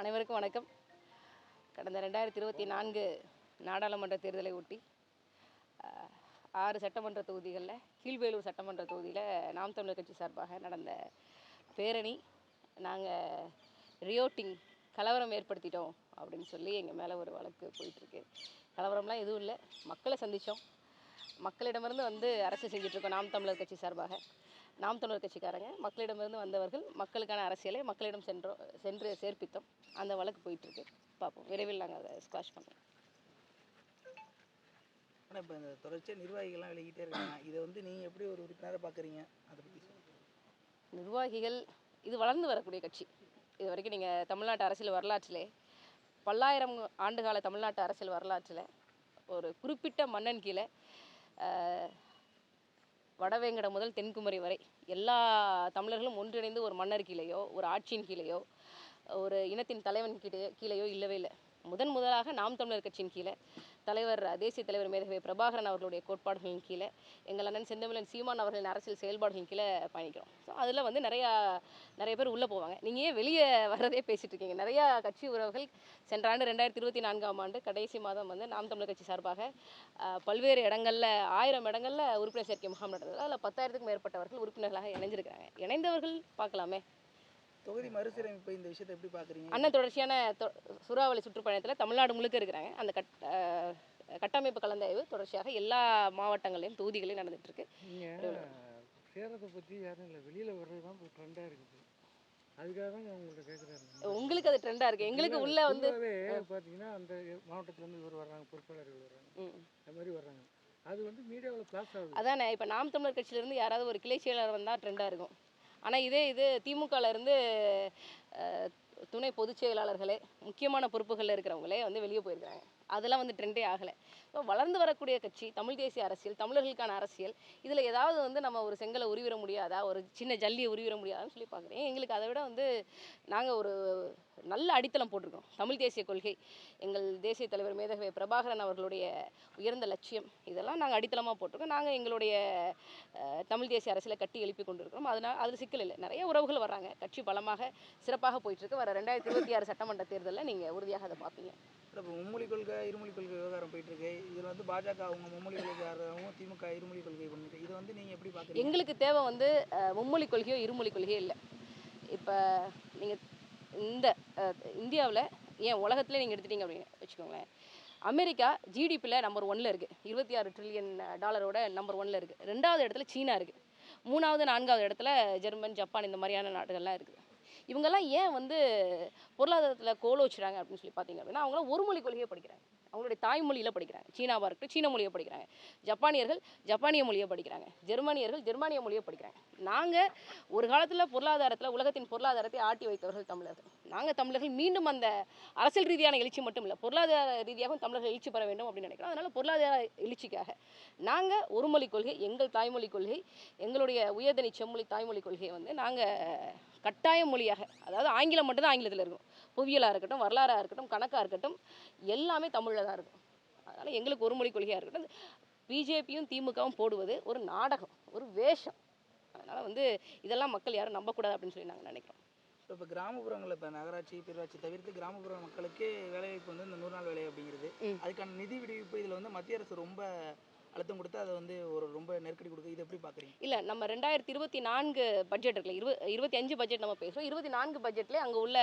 அனைவருக்கும் வணக்கம். கடந்த ரெண்டாயிரத்தி இருபத்தி நான்கு நாடாளுமன்ற தேர்தலை ஒட்டி ஆறு சட்டமன்ற தொகுதிகளில் கீழ்வேலூர் சட்டமன்ற தொகுதியில் நாம் தமிழர் கட்சி சார்பாக நடந்த பேரணி நாங்கள் ரியோட்டிங் கலவரம் ஏற்படுத்திட்டோம் அப்படின்னு சொல்லி எங்கள் மேலே ஒரு வழக்கு போயிட்டுருக்கு கலவரம்லாம் எதுவும் இல்லை. மக்களை சந்தித்தோம் மக்களிடமிருந்து வந்து அரசு செஞ்சிட்ருக்கோம் நாம் தமிழர் கட்சி சார்பாக. நாம் தமிழர் கட்சிக்காரங்க மக்களிடமிருந்து வந்தவர்கள் மக்களுக்கான அரசியலை மக்களிடம் சென்றோம் சென்று சேர்ப்பித்தோம். அந்த வழக்கு போயிட்டுருக்கு. பார்ப்போம். விரைவில் நாங்கள் அதை ஸ்குவாஷ் பண்ணுவோம். ஆனால் இப்போ இந்த தொடர்ச்சியாக நிர்வாகிகள்லாம் விலகிட்டே இருக்காங்க. இதை வந்து நீங்கள் எப்படி ஒரு உறுப்பினராக பார்க்குறீங்க அதை பற்றி நிர்வாகிகள் இது வளர்ந்து வரக்கூடிய கட்சி. இது வரைக்கும் நீங்கள் தமிழ்நாட்டு அரசியல் வரலாற்றிலே பல்லாயிரம் ஆண்டுகால தமிழ்நாட்டு அரசியல் வரலாற்றில் ஒரு குறிப்பிட்ட மன்னன் கீழே ஆஹ், வடவேங்கடம் முதல் தென்குமரி வரை எல்லா தமிழர்களும் ஒன்றிணைந்து ஒரு மன்னர் கீழேயோ ஒரு ஆட்சியின் கீழேயோ ஒரு இனத்தின் தலைவன் கீழே கீழேயோ இல்லவே இல்லை. முதன் முதலாக நாம் தமிழர் கட்சியின் கீழே தலைவர் தேசிய தலைவர் மேதகவை பிரபாகரன் அவர்களுடைய கோட்பாடுகளின் கீழே எங்கள் அண்ணன் செந்தமிழன் சீமான் அவர்களின் அரசியல் செயல்பாடுகளின் கீழே பயணிக்கிறோம். ஸோ அதில் வந்து நிறையா நிறைய பேர் உள்ளே போவாங்க. நீங்கள் ஏன் வெளியே வர்றதே பேசிட்டு இருக்கீங்க? நிறையா கட்சி உறவுகள் சென்ற ஆண்டு ரெண்டாயிரத்தி இருபத்தி நான்காம் ஆண்டு கடைசி மாதம் வந்து நாம் தமிழர் கட்சி சார்பாக பல்வேறு இடங்களில் ஆயிரம் இடங்களில் உறுப்பினர் சேர்க்கை முகாம் நடந்தது. அதில் பத்தாயிரத்துக்கும் மேற்பட்டவர்கள் உறுப்பினர்களாக இணைஞ்சிருக்காங்க இணைந்தவர்கள் பார்க்கலாமே? தொகுதி மறுசீரமைப்பு இந்த விஷயத்தை எப்படி பார்க்குறீங்க அண்ணன் தொடர்ச்சியான சூறாவளி சுற்றுப்பயணத்தில் தமிழ்நாடு முழுக்க இருக்கிறாங்க. அந்த கட் கட்டமைப்பு கலந்தாய்வு தொடர்ச்சியாக எல்லா மாவட்டங்களையும் தொகுதிகளையும் நடந்துட்டு இருக்கு நீங்கள் சேரத்தை பற்றி யாரும் இல்லை வெளியில் வர்றது தான் இப்போ ட்ரெண்டாக இருக்குது. அதுக்காக தான் உங்கள்கிட்ட கேட்குறாரு உங்களுக்கு அது ட்ரெண்டா இருக்கு. எங்களுக்கு உள்ள வந்து பார்த்தீங்கன்னா அந்த மாவட்டத்துலேருந்து இவர் வர்றாங்க பொறுப்பாளர்கள் வர்றாங்க. அந்த மாதிரி வர்றாங்க. அது வந்து மீடியாவில் கிளாஸ் ஆகுது. அதானே இப்போ நாம் தமிழர் கட்சியிலேருந்து யாராவது ஒரு கிளை செயலாளர் வந்தால் ட்ரெண்டாக இருக்கும். ஆனால் இதே இது திமுகல இருந்து துணை பொதுச் செயலாளர்களே முக்கியமான பொறுப்புகளில் இருக்கிறவங்களே வந்து வெளியே போயிருக்காங்க அதெல்லாம் வந்து ட்ரெண்டே ஆகலை. இப்போ வளர்ந்து வரக்கூடிய கட்சி தமிழ் தேசிய அரசியல் தமிழர்களுக்கான அரசியல் இதில் ஏதாவது வந்து நம்ம ஒரு செங்கலை உருவிட முடியாதா? ஒரு சின்ன ஜல்லியை உருவிட முடியாதான்னு சொல்லி பார்க்குறேன். எங்களுக்கு அதை விட வந்து நாங்கள் ஒரு நல்ல அடித்தளம் போட்டிருக்கோம். தமிழ் தேசிய கொள்கை எங்கள் தேசிய தலைவர் மேதகவை பிரபாகரன் அவர்களுடைய உயர்ந்த லட்சியம் இதெல்லாம் நாங்கள் அடித்தளமாக போட்டிருக்கோம். நாங்கள் எங்களுடைய தமிழ் தேசிய அரசியலை கட்டி எழுப்பி கொண்டிருக்கிறோம். அதனால் அதில் சிக்கல் இல்லை. நிறைய உறவுகள் வராங்க கட்சி பலமாக சிறப்பாக போயிட்டுருக்கு வர ரெண்டாயிரத்தி இருபத்தி ஆறு சட்டமன்ற தேர்தலில் நீங்கள் உறுதியாக அதை பார்ப்பீங்க. இப்போ மும்மொழி கொள்கை இருமொழி கொள்கை விவகாரம் போயிட்டு இருக்கு இதில் வந்து பாஜக அவங்க மும்மொழி கொள்கையாகவும் திமுக இருமொழி கொள்கை பண்ணிட்டு இதை வந்து நீங்கள் எப்படி பார்க்குறீங்க எங்களுக்கு தேவை வந்து மும்மொழி கொள்கையோ இருமொழி கொள்கையோ இல்லை. இப்போ நீங்கள் இந்த இந்தியாவில் ஏன் உலகத்தில் நீங்கள் எடுத்துட்டீங்க அப்படின்னு வச்சுக்கோங்களேன். அமெரிக்கா ஜிடிபியில் நம்பர் ஒன்ல இருக்குது இருபத்தி ஆறு ட்ரில்லியன் டாலரோட நம்பர் ஒன்ல இருக்குது ரெண்டாவது இடத்துல சீனா இருக்குது மூணாவது நான்காவது இடத்துல ஜெர்மன் ஜப்பான் இந்த மாதிரியான நாடுகள்லாம் இருக்குது இவங்கெல்லாம் ஏன் வந்து பொருளாதாரத்தில் கோலோச்சுறாங்க அப்படின்னு சொல்லி பார்த்தீங்க அப்படின்னா அவங்களாம் ஒரு மொழி கொள்கையை படிக்கிறாங்க. அவங்களுடைய தாய்மொழியில் படிக்கிறாங்க. சீனாவாக இருக்கட்டும் சீன மொழியை படிக்கிறாங்க. ஜப்பானியர்கள் ஜப்பானிய மொழியை படிக்கிறாங்க. ஜெர்மானியர்கள் ஜெர்மானிய மொழியை படிக்கிறாங்க. நாங்கள் ஒரு காலத்தில் பொருளாதாரத்தில் உலகத்தின் பொருளாதாரத்தை ஆட்டி வைத்தவர்கள் தமிழர்கள். நாங்கள் தமிழர்கள் மீண்டும் அந்த அரசியல் ரீதியான எழுச்சி மட்டும் இல்லை பொருளாதார ரீதியாகவும் தமிழர்கள் எழுச்சி பெற வேண்டும் அப்படின்னு நினைக்கிறோம். அதனால் பொருளாதார எழுச்சிக்காக நாங்கள் ஒரு மொழி கொள்கை எங்கள் தாய்மொழி கொள்கை எங்களுடைய உயர்தனி செம்மொழி தாய்மொழி கொள்கையை வந்து நாங்கள் கட்டாய மொழியாக அதாவது ஆங்கிலம் மட்டும்தான் ஆங்கிலத்தில் இருக்கும். புவியியலாக இருக்கட்டும் வரலாறாக இருக்கட்டும் கணக்காக இருக்கட்டும் எல்லாமே தமிழில் தான் இருக்கும். அதனால் எங்களுக்கு ஒரு மொழி கொள்கையாக இருக்கட்டும் பிஜேபியும் திமுகவும் போடுவது ஒரு நாடகம் ஒரு வேஷம். அதனால் வந்து இதெல்லாம் மக்கள் யாரும் நம்பக்கூடாது அப்படின்னு சொல்லி நாங்கள் நினைக்கிறோம். இப்போ கிராமப்புறங்களில் இப்போ நகராட்சி பேரூராட்சி தவிர்த்து கிராமப்புற மக்களுக்கு வேலைவாய்ப்பு வந்து இந்த நூறு நாள் வேலை அப்படிங்கிறது. அதுக்கான நிதி விடுவிப்பு இதில் வந்து மத்திய அரசு ரொம்ப அழுத்தம் கொடுத்து அதை வந்து ஒரு ரொம்ப நெருக்கடி கொடுக்குது. இது எப்படி பார்க்குறீங்க இல்லை நம்ம ரெண்டாயிரத்தி இருபத்தி நான்கு பட்ஜெட் இருக்குல்ல இருபது இருபத்தி அஞ்சு பட்ஜெட் நம்ம பேசுகிறோம் இருபத்தி நான்கு பட்ஜெட்லேயே அங்கே உள்ள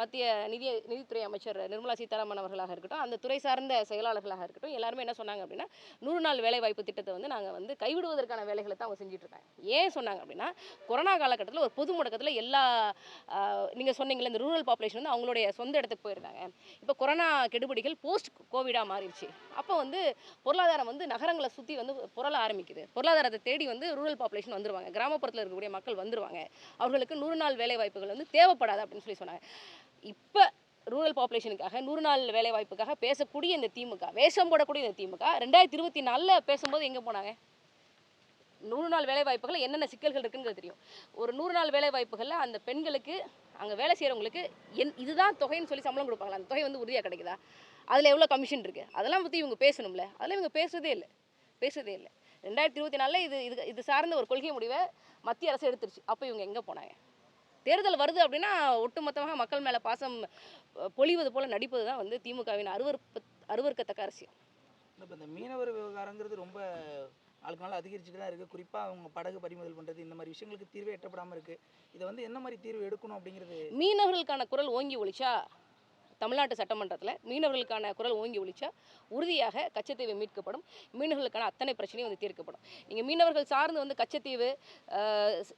மத்திய நிதி நிதித்துறை அமைச்சர் நிர்மலா சீதாராமன் அவர்களாக இருக்கட்டும் அந்த துறை சார்ந்த செயலாளர்களாக இருக்கட்டும் எல்லாருமே என்ன சொன்னாங்க அப்படின்னா நூறு நாள் வேலைவாய்ப்பு திட்டத்தை வந்து நாங்கள் வந்து கைவிடுவதற்கான வேலைகளை தான் அவங்க செஞ்சுட்டு இருக்காங்க. ஏன் சொன்னாங்க அப்படின்னா கொரோனா காலகட்டத்தில் ஒரு பொது முடக்கத்தில் எல்லா நீங்கள் சொன்னீங்களே இந்த ரூரல் பாப்புலேஷன் வந்து அவங்களுடைய சொந்த இடத்துக்கு போயிருந்தாங்க இப்போ கொரோனா கெடுபிடிகள் போஸ்ட் கோவிடாக மாறிடுச்சு. அப்போ வந்து பொருளாதாரம் வந்து நகர் நகரங்களை சுற்றி வந்து புரள ஆரம்பிக்குது. பொருளாதாரத்தை தேடி வந்து ரூரல் பாப்புலேஷன் வந்துருவாங்க. கிராமப்புறத்தில் இருக்கக்கூடிய மக்கள் வந்துருவாங்க. அவர்களுக்கு நூறு நாள் வேலை வாய்ப்புகள் வந்து தேவைப்படாது அப்படின்னு சொல்லி சொன்னாங்க. இப்போ ரூரல் பாப்புலேஷனுக்காக நூறு நாள் வேலை வாய்ப்புக்காக பேசக்கூடிய இந்த திமுக வேஷம் போடக்கூடிய இந்த திமுக ரெண்டாயிரத்தி இருபத்தி நாலில் பேசும்போது எங்கே போனாங்க? நூறு நாள் வேலை வாய்ப்புகள் என்னென்ன சிக்கல்கள் இருக்குங்கிறது தெரியும். ஒரு நூறு நாள் வேலை வாய்ப்புகளில் அந்த பெண்களுக்கு அங்கே வேலை செய்கிறவங்களுக்கு என் இதுதான் தொகைன்னு சொல்லி சம்பளம் கொடுப்பாங்களா? அந்த தொகை வந்து உறுதியாக கிடைக்குதா? அதில் எவ்வளோ கமிஷன் இருக்குது அதெல்லாம் பற்றி இவங்க பேசணும்ல. அதெல்லாம் இவங்க பேசுறதே இல்லை. பேசுறதே இல்லை. ரெண்டாயிரத்தி இருபத்தி நாலில் இது இது இது சார்ந்த ஒரு கொள்கை முடிவை மத்திய அரசு எடுத்துருச்சு. அப்போ இவங்க எங்கே போனாங்க? தேர்தல் வருது அப்படின்னா ஒட்டுமொத்தமாக மக்கள் மேலே பாசம் பொழிவது போல நடிப்பது தான் வந்து திமுகவின் அருவருப்பு அருவருக்கத்தக்க அரசியல். இந்த மீனவர் விவகாரங்கிறது ரொம்ப நாளுக்கு நாள் அதிகரிச்சுட்டு தான் இருக்குது குறிப்பாக அவங்க படகு பறிமுதல் பண்ணுறது இந்த மாதிரி விஷயங்களுக்கு தீர்வே எட்டப்படாமல் இருக்குது இதை வந்து என்ன மாதிரி தீர்வு எடுக்கணும் அப்படிங்கிறது மீனவர்களுக்கான குரல் ஓங்கி ஒலிச்சா தமிழ்நாட்டு சட்டமன்றத்தில் மீனவர்களுக்கான குரல் ஓங்கி ஒழிச்சா உறுதியாக கச்சத்தீவு மீட்கப்படும். மீனவர்களுக்கான அத்தனை பிரச்சனையும் வந்து தீர்க்கப்படும். நீங்கள் மீனவர்கள் சார்ந்து வந்து கச்சத்தீவு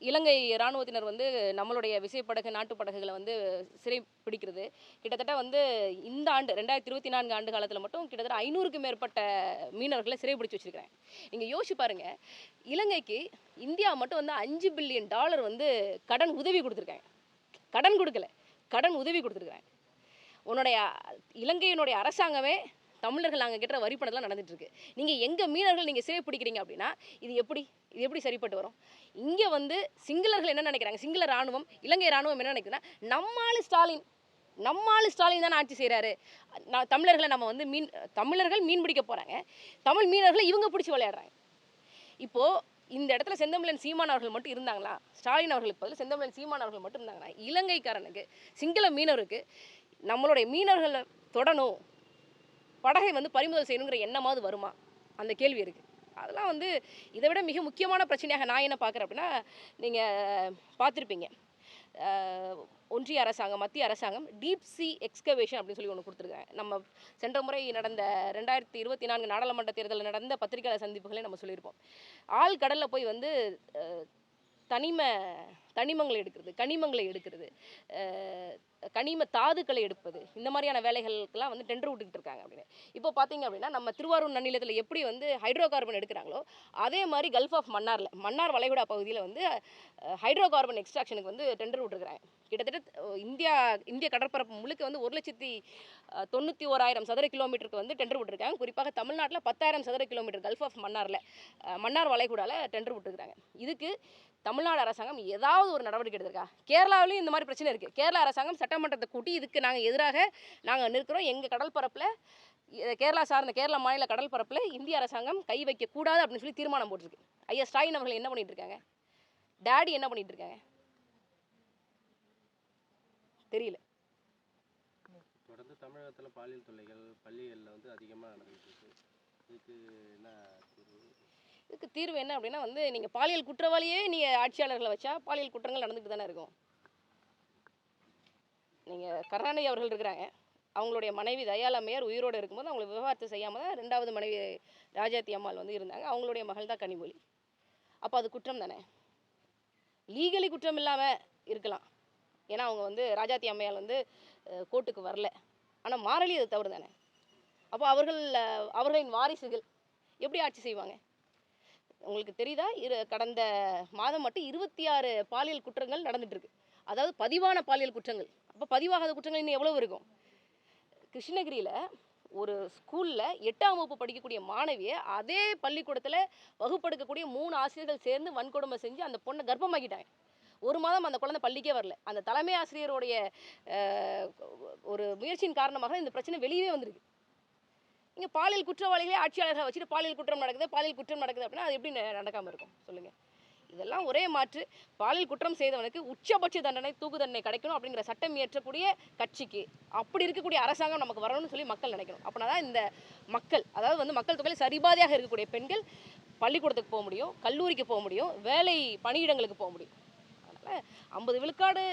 இலங்கை இராணுவத்தினர் வந்து நம்மளுடைய விசைப்படகு நாட்டு படகுகளை வந்து சிறை பிடிக்கிறது. கிட்டத்தட்ட வந்து இந்த ஆண்டு ரெண்டாயிரத்தி இருபத்தி நான்கு ஆண்டு காலத்தில் மட்டும் கிட்டத்தட்ட ஐநூறுக்கும் மேற்பட்ட மீனவர்களை சிறை பிடிச்சி நீங்கள் யோசிச்சு பாருங்க இலங்கைக்கு இந்தியா மட்டும் வந்து அஞ்சு பில்லியன் டாலர் வந்து கடன் உதவி கொடுத்துருக்காங்க. கடன் கொடுக்கல. கடன் உதவி கொடுத்துருக்காங்க உன்னுடைய இலங்கையினுடைய அரசாங்கமே தமிழர்கள் நாங்கள் கிட்ட வரி பணத்தெல்லாம் நடந்துட்டு நீங்கள் எங்கள் மீனவர்கள் நீங்கள் சிறை பிடிக்கிறீங்க அப்படின்னா இது எப்படி? இது எப்படி சரிப்பட்டு வரும்? இங்கே வந்து சிங்களர்கள் என்ன நினைக்கிறாங்க? சிங்கள ராணுவம் இலங்கை ராணுவம் என்ன நினைக்குதுன்னா நம்மால் ஸ்டாலின் நம்மால் ஸ்டாலின் தானே ஆட்சி செய்கிறாரு நான் தமிழர்களை நம்ம வந்து மீன் தமிழர்கள் மீன் பிடிக்க போகிறாங்க தமிழ் மீனவர்களை இவங்க பிடிச்சி விளையாடுறாங்க. இப்போது இந்த இடத்துல செந்தமிழன் சீமான் அவர்கள் மட்டும் இருந்தாங்களா? ஸ்டாலின் அவர்களுக்கு பதில் செந்தமிழன் சீமான் அவர்கள் மட்டும் இருந்தாங்கன்னா இலங்கைக்காரனுக்கு சிங்கள மீனவருக்கு நம்மளுடைய மீனவர்களை தொடணும். படகை வந்து பறிமுதல் செய்யணுங்கிற எண்ணமாவது வருமா? அந்த கேள்வி இருக்குது அதெல்லாம் வந்து இதை விட மிக முக்கியமான பிரச்சனையாக நான் என்ன பார்க்குறேன் அப்படின்னா நீங்கள் பார்த்துருப்பீங்க. ஒன்றிய அரசாங்கம் மத்திய அரசாங்கம் டீப் சி எக்ஸ்கவேஷன் அப்படின்னு சொல்லி ஒன்று கொடுத்துருக்காங்க. நம்ம சென்ற முறை நடந்த ரெண்டாயிரத்தி இருபத்தி நான்கு நாடாளுமன்ற தேர்தலில் நடந்த பத்திரிகையாளர் சந்திப்புகளே நம்ம சொல்லியிருப்போம். ஆள் கடலில் போய் வந்து தனிம தனிமங்களை எடுக்கிறது கனிமங்களை எடுக்கிறது. கனிம தாதுக்களை எடுப்பது. இந்த மாதிரியான வேலைகளுக்கெல்லாம் வந்து டெண்டர் விட்டுக்கிட்டு இருக்காங்க அப்படின்னு. இப்போ பார்த்தீங்க அப்படின்னா நம்ம திருவாரூர் நன்னிலத்தில் எப்படி வந்து ஹைட்ரோ கார்பன் எடுக்கிறாங்களோ அதே மாதிரி கல்ஃப் ஆஃப் மன்னாரில் மன்னார் வளைகுடா பகுதியில் வந்து ஹைட்ரோ கார்பன் எக்ஸ்ட்ராக்ஷனுக்கு வந்து டெண்டர் விட்டுருக்குறாங்க. கிட்டத்தட்ட இந்தியா இந்திய கடற்பரப்பு முழுக்க வந்து ஒரு லட்சத்தி தொண்ணூற்றி ஓராயிரம் சதுர கிலோமீட்டருக்கு வந்து டெண்டர் விட்டுருக்காங்க. குறிப்பாக தமிழ்நாட்டில் பத்தாயிரம் சதுர கிலோமீட்டர் கல்ஃப் ஆஃப் மன்னாரில் மன்னார் வளைகுடாவில் டெண்டர் விட்டுருக்காங்க இதுக்கு தமிழ்நாடு அரசாங்கம் ஏதாவது ஒரு நடவடிக்கை எடுத்திருக்கா? கேரளாவிலையும் இந்த மாதிரி பிரச்சனை இருக்குது கேரளா அரசாங்கம் சட்டமன்றத்தை கூட்டி இதுக்கு நாங்கள் எதிராக நாங்கள் நிற்கிறோம். எங்கள் கடல் பரப்பில் கேரளா சார்ந்த கேரளா மாநில கடல் பரப்பில் இந்திய அரசாங்கம் கை வைக்கக்கூடாது அப்படின்னு சொல்லி தீர்மானம் போட்டிருக்கு. ஐயா ஸ்டாலின் அவர்கள் என்ன பண்ணிட்டு இருக்காங்க? டேடி என்ன பண்ணிட்டு இருக்காங்க? தெரியல. தொடர்ந்து தமிழகத்தில் பாலியல் தொல்லைகள் பள்ளிகளில் வந்து அதிகமாக நடந்துகிட்டு இருக்கு. இதுக்கு என்ன இதுக்கு தீர்வு என்ன அப்படின்னா வந்து நீங்கள் பாலியல் குற்றவாளியே நீங்கள் ஆட்சியாளர்களை வச்சா பாலியல் குற்றங்கள் நடந்துகிட்டு தானே இருக்கும். நீங்கள் கருணாநிதி அவர்கள் இருக்கிறாங்க. அவங்களுடைய மனைவி தயாலம்மையார் உயிரோடு இருக்கும்போது அவங்களை விவகாரத்தை செய்யாமல் தான் ரெண்டாவது மனைவி ராஜாத்தி அம்மாள் வந்து இருந்தாங்க. அவங்களுடைய மகள் தான் கனிமொழி. அப்போ அது குற்றம் தானே? லீகலி குற்றம் இல்லாமல் இருக்கலாம். ஏன்னா அவங்க வந்து ராஜாத்தி அம்மையால் வந்து கோர்ட்டுக்கு வரல. ஆனால் மாறலி அது தவறு தானே? அப்போ அவர்கள் அவர்களின் வாரிசுகள் எப்படி ஆட்சி செய்வாங்க? உங்களுக்கு தெரியுதா? இரு கடந்த மாதம் மட்டும் இருபத்தி ஆறு பாலியல் குற்றங்கள் நடந்துட்டு அதாவது பதிவான பாலியல் குற்றங்கள். அப்போ பதிவாகாத குற்றங்கள் இன்னும் எவ்வளவு இருக்கும்? கிருஷ்ணகிரியில் ஒரு ஸ்கூலில் எட்டாம் வகுப்பு படிக்கக்கூடிய மாணவியை அதே பள்ளிக்கூடத்தில் வகுப்படுக்கக்கூடிய மூணு ஆசிரியர்கள் சேர்ந்து வன்கொடுமை செஞ்சு அந்த பொண்ணை கர்ப்பமாக்கிட்டாங்க. ஒரு மாதம் அந்த குழந்தை பள்ளிக்கே வரல. அந்த தலைமை ஆசிரியருடைய ஒரு முயற்சியின் காரணமாக இந்த பிரச்சனை வெளியவே வந்திருக்கு. இங்கே பாலியல் குற்றவாளிகளே ஆட்சியாளர்களை வச்சுட்டு பாலியல் குற்றம் நடக்குது பாலியல் குற்றம் நடக்குது அப்படின்னா அது எப்படி நடக்காமல் இருக்கும்? சொல்லுங்கள் இதெல்லாம் ஒரே மாற்று. பாலியல் குற்றம் செய்தவனுக்கு உச்சபட்ச தண்டனை தூக்கு தண்டனை கிடைக்கணும் அப்படிங்கிற சட்டம் இயற்றக்கூடிய கட்சிக்கு. அப்படி இருக்கக்கூடிய அரசாங்கம் நமக்கு வரணும்னு சொல்லி மக்கள் நினைக்கணும். அப்படின்னா தான் இந்த மக்கள் அதாவது வந்து மக்கள் தொகையில் சரிபாதியாக இருக்கக்கூடிய பெண்கள் பள்ளிக்கூடத்துக்கு போக முடியும் கல்லூரிக்கு போக முடியும் வேலை பணியிடங்களுக்கு போக முடியும். அதனால் ஐம்பது விழுக்காடு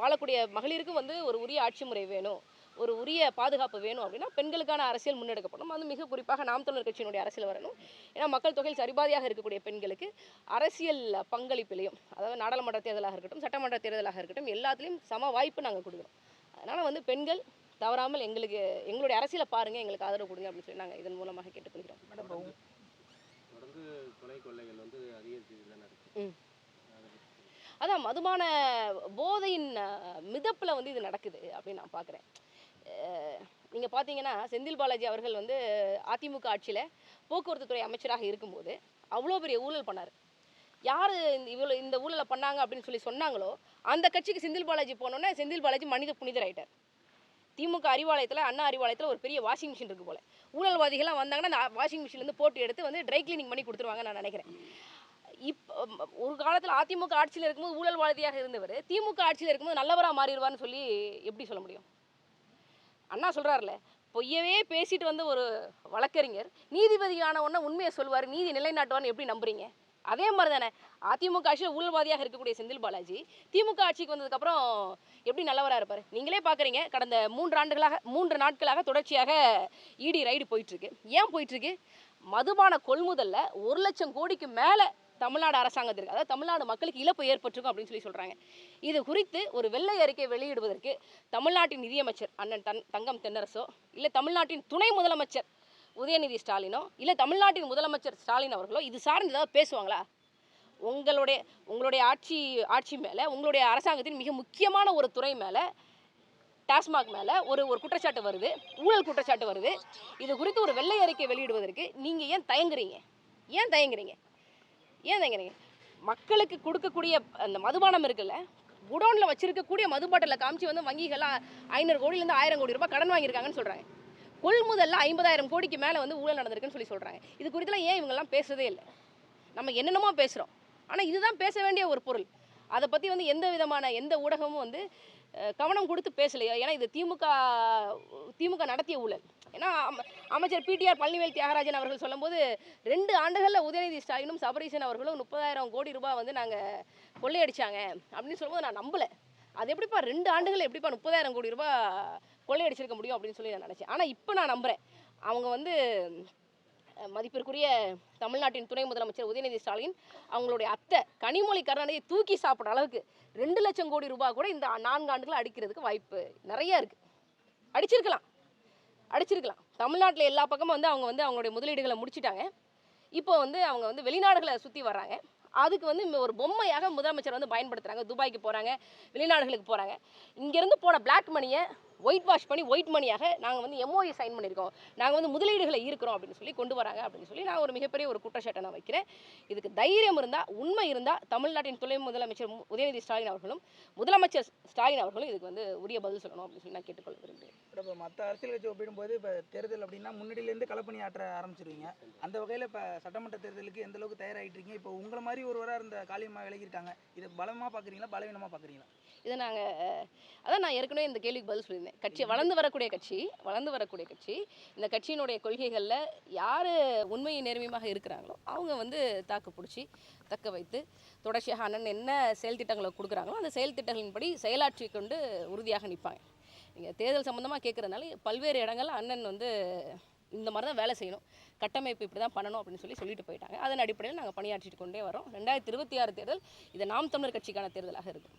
வாழக்கூடிய மகளிருக்கு வந்து ஒரு உரிய ஆட்சி முறை வேணும். ஒரு உரிய பாதுகாப்பு வேணும் அப்படின்னா பெண்களுக்கான அரசியல் முன்னெடுக்கப்படும். அது மிக குறிப்பாக நாம் தமிழர் கட்சியினுடைய அரசியல் வரணும். ஏன்னா மக்கள் தொகையில் சரிபாதியாக இருக்கக்கூடிய பெண்களுக்கு அரசியல் பங்களிப்பிலையும் அதாவது நாடாளுமன்ற தேர்தலாக இருக்கட்டும் சட்டமன்ற தேர்தலாக இருக்கட்டும் எல்லாத்துலேயும் சம வாய்ப்பு நாங்கள் கொடுக்குறோம் அதனால் வந்து பெண்கள் தவறாமல் எங்களுக்கு எங்களுடைய அரசியலை பாருங்கள் எங்களுக்கு ஆதரவு கொடுங்க அப்படின்னு சொல்லி நாங்கள் இதன் மூலமாக கேட்டுக்கொள்கிறோம். மேடம் தொடர்ந்து கொலை கொள்ளைகள் வந்து ம். அதான் மதுபான போதையின் மிதப்பில் வந்து இது நடக்குது அப்படின்னு நான் பார்க்குறேன் நீங்கள் பார்த்தீங்கன்னா செந்தில் பாலாஜி அவர்கள் வந்து அதிமுக ஆட்சியில் போக்குவரத்து துறை அமைச்சராக இருக்கும்போது அவ்வளோ பெரிய ஊழல் பண்ணார். யார் இந்த இவ்வளோ இந்த ஊழலை பண்ணாங்க அப்படின்னு சொல்லி சொன்னாங்களோ அந்த கட்சிக்கு செந்தில் பாலாஜி போனோன்னே செந்தில் பாலாஜி மனித புனிதராயிட்டார். திமுக அறிவாலயத்தில் அண்ணா அறிவாலயத்தில் ஒரு பெரிய வாஷிங் மிஷின் இருக்குது போல. ஊழல்வாதிகள்லாம் வந்தாங்கன்னா அந்த வாஷிங் மிஷின்லேருந்து போட்டு எடுத்து வந்து ட்ரை கிளீனிங் பண்ணி கொடுத்துருவாங்க நான் நினைக்கிறேன். இப்போ ஒரு காலத்தில் அதிமுக ஆட்சியில் இருக்கும்போது ஊழல்வாதியாக இருந்தவர் திமுக ஆட்சியில் இருக்கும்போது நல்லவராக மாறிடுவார்னு சொல்லி எப்படி சொல்ல முடியும்? அண்ணா சொல்கிறாருல பொய்யவே பேசிட்டு வந்த ஒரு வழக்கறிஞர் நீதிபதியான உடனே உண்மையை சொல்வார் நீதி நிலைநாட்டுவார்னு எப்படி நம்புறீங்க? அதே மாதிரி தானே அதிமுக ஆட்சியில் ஊழல்வாதியாக இருக்கக்கூடிய செந்தில் பாலாஜி திமுக ஆட்சிக்கு வந்ததுக்கப்புறம் எப்படி நல்லவராக இருப்பார்? நீங்களே பார்க்குறீங்க கடந்த மூன்று ஆண்டுகளாக மூன்று நாட்களாக தொடர்ச்சியாக இடி ரைடு போயிட்டுருக்கு ஏன் போயிட்டுருக்கு மதுபான கொள்முதலில் ஒரு லட்சம் கோடிக்கு மேலே தமிழ்நாடு அரசாங்கத்திற்கு அதாவது தமிழ்நாடு மக்களுக்கு இழப்பு ஏற்பட்டிருக்கும் அப்படின்னு சொல்லி சொல்கிறாங்க இது குறித்து ஒரு வெள்ளை அறிக்கை வெளியிடுவதற்கு தமிழ்நாட்டின் நிதியமைச்சர் அண்ணன் தன் தங்கம் தென்னரசோ இல்லை தமிழ்நாட்டின் துணை முதலமைச்சர் உதயநிதி ஸ்டாலினோ இல்லை தமிழ்நாட்டின் முதலமைச்சர் ஸ்டாலின் அவர்களோ இது சார்ந்து ஏதாவது பேசுவாங்களா? உங்களுடைய உங்களுடைய ஆட்சி ஆட்சி மேலே உங்களுடைய அரசாங்கத்தின் மிக முக்கியமான ஒரு துறை மேலே டாஸ்மாக் மேலே ஒரு ஒரு குற்றச்சாட்டு வருது ஊழல் குற்றச்சாட்டு வருது. இது குறித்து ஒரு வெள்ளை அறிக்கை வெளியிடுவதற்கு நீங்கள் ஏன் தயங்குறீங்க? ஏன் தயங்குறீங்க? ஏன் தயங்குறீங்க மக்களுக்கு கொடுக்கக்கூடிய அந்த மதுபானம் இருக்குல்ல குடோனில் வச்சிருக்கக்கூடிய மது காமிச்சு வந்து வங்கிகள்லாம் ஐநூறு கோடியிலேருந்து ஆயிரம் கோடி ரூபாய் கடன் வாங்கியிருக்காங்கன்னு சொல்கிறாங்க கொள்முதலில் ஐம்பதாயிரம் கோடிக்கு மேலே வந்து ஊழல் நடந்திருக்குன்னு சொல்லி சொல்கிறாங்க இது குறித்தெல்லாம் ஏன் இவங்கெல்லாம் பேசுறதே இல்லை? நம்ம என்னென்னமோ பேசுகிறோம் ஆனால் இதுதான் பேச வேண்டிய ஒரு பொருள். அதை பற்றி வந்து எந்த விதமான எந்த ஊடகமும் வந்து கவனம் கொடுத்து பேசலையோ? ஏன்னா இது திமுக திமுக நடத்திய ஊழல். ஏன்னா அம- அமைச்சர் பிடிஆர் பழனிவேல் தியாகராஜன் அவர்கள் சொல்லும்போது ரெண்டு ஆண்டுகளில் உதயநிதி ஸ்டாலினும் சபரீசன் அவர்களும் முப்பதாயிரம் கோடி ரூபாய் வந்து நாங்கள் கொள்ளையடிச்சாங்க. அப்படின்னு சொல்லும்போது நான் நம்பலை. அது எப்படிப்பா ரெண்டு ஆண்டுகள் எப்படிப்பா முப்பதாயிரம் கோடி ரூபாய் கொள்ளையடிச்சிருக்க முடியும் அப்படின்னு சொல்லி நான் நினச்சேன். ஆனால் இப்போ நான் நம்புகிறேன் அவங்க வந்து மதிப்பிற்குரிய தமிழ்நாட்டின் துணை முதலமைச்சர் உதயநிதி ஸ்டாலின் அவங்களுடைய அத்தை கனிமொழி கருணாநிதியை தூக்கி சாப்பிட்ற அளவுக்கு ரெண்டு லட்சம் கோடி ரூபாய் கூட இந்த நான்கு ஆண்டுகள் அடிக்கிறதுக்கு வாய்ப்பு நிறைய இருக்குது அடிச்சிருக்கலாம். அடிச்சிருக்கலாம். தமிழ்நாட்டில் எல்லா பக்கமும் வந்து அவங்க வந்து அவங்களுடைய முதலீடுகளை முடிச்சிட்டாங்க. இப்போ வந்து அவங்க வந்து வெளிநாடுகளை சுற்றி வர்றாங்க. அதுக்கு வந்து ஒரு பொம்மையாக முதலமைச்சர் வந்து பயன்படுத்துகிறாங்க துபாய்க்கு போகிறாங்க வெளிநாடுகளுக்கு போகிறாங்க இங்கேருந்து போன பிளாக் மணியை ஒயிட் வாஷ் பண்ணி ஒயிட் மணியாக நாங்கள் வந்து எம்ஓஇ சைன் பண்ணியிருக்கோம். நாங்கள் வந்து முதலீடுகளை இருக்கிறோம் அப்படின்னு சொல்லி கொண்டு வராங்க அப்படின்னு சொல்லி நான் ஒரு மிகப்பெரிய ஒரு குற்றச்சாட்டை நான் வைக்கிறேன். இதுக்கு தைரியம் இருந்தால் உண்மை இருந்தால் தமிழ்நாட்டின் துணை முதலமைச்சர் உதயநிதி ஸ்டாலின் அவர்களும் முதலமைச்சர் ஸ்டாலின் அவர்களும் இதுக்கு வந்து உரிய பதில் சொல்லணும் அப்படின்னு சொல்லி நான் கேட்டுக்கொள்ள விரும்புகிறேன். இப்போ மற்ற அரசியல் கட்சி ஒப்பிடும்போது இப்போ தேர்தல் அப்படின்னா முன்னாடியிலேருந்து களப்பணி ஆற்ற ஆரம்பிச்சிருவீங்க. அந்த வகையில் இப்போ சட்டமன்ற தேர்தலுக்கு எந்த அளவுக்கு தயாராகிட்டு இருக்கீங்க இப்போ உங்களை மாதிரி ஒருவராக இருந்த காளியம்மா விலகியிருக்காங்க. இதை பலமாக பார்க்குறீங்களா பலவீனமாக பார்க்குறீங்களா இதை நாங்கள் அதான் நான் ஏற்கனவே இந்த கேள்விக்கு பதில் சொல்லியிருந்தேன். கட்சி வளர்ந்து வரக்கூடிய கட்சி வளர்ந்து வரக்கூடிய கட்சி இந்த கட்சியினுடைய கொள்கைகளில் யார் உண்மையை நேர்மையாக இருக்கிறாங்களோ அவங்க வந்து தாக்கு பிடிச்சி தக்க வைத்து தொடர்ச்சியாக அண்ணன் என்ன செயல் திட்டங்களை கொடுக்குறாங்களோ அந்த செயல் திட்டங்களின்படி செயலாற்றி கொண்டு உறுதியாக நிற்பாங்க நீங்கள் தேர்தல் சம்மந்தமாக கேட்குறதுனால பல்வேறு இடங்கள்ல அண்ணன் வந்து இந்த மாதிரி தான் வேலை செய்யணும். கட்டமைப்பு இப்படி தான் பண்ணணும் அப்படின்னு சொல்லி சொல்லிட்டு போயிட்டாங்க. அதன் அடிப்படையில் நாங்கள் பணியாற்றிட்டு கொண்டே வரோம் ரெண்டாயிரத்தி இருபத்தி ஆறு தேர்தல் இது நாம் தமிழர் கட்சிக்கான தேர்தலாக இருக்குது